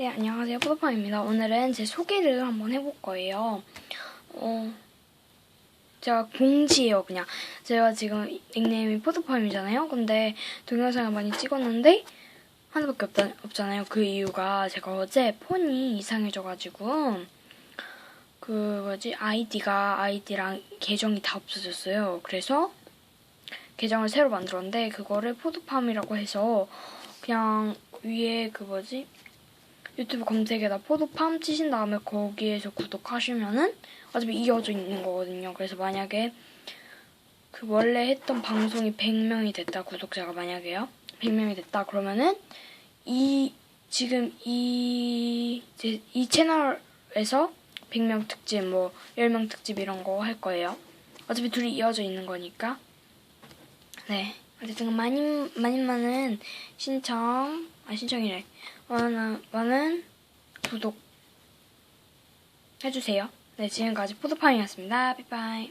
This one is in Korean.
네, 안녕하세요. 포도팜입니다. 오늘은 제 소개를 한번 해볼 거예요. 어, 제가 공지예요, 그냥. 제가 지금 닉네임이 포도팜이잖아요. 근데 동영상을 많이 찍었는데 하나밖에 없다, 없잖아요. 그 이유가 제가 어제 폰이 이상해져가지고 그 뭐지 아이디가 아이디랑 계정이 다 없어졌어요. 그래서 계정을 새로 만들었는데 그거를 포도팜이라고 해서 그냥 위에 그 뭐지 유튜브 검색에다 포도팜 치신 다음에 거기에서 구독하시면은 어차피 이어져 있는 거거든요. 그래서 만약에 그 원래 했던 방송이 100명이 됐다 구독자가 만약에요. 100명이 됐다 그러면은 이 지금 이, 이제 이 채널에서 100명 특집 뭐 10명 특집 이런 거 할 거예요. 어차피 둘이 이어져 있는 거니까. 네. 어쨌든 많이 많이 많은 신청 아 신청이래. 많은 많은 구독 해주세요. 네 지금까지 포도파이였습니다. 빠이빠이.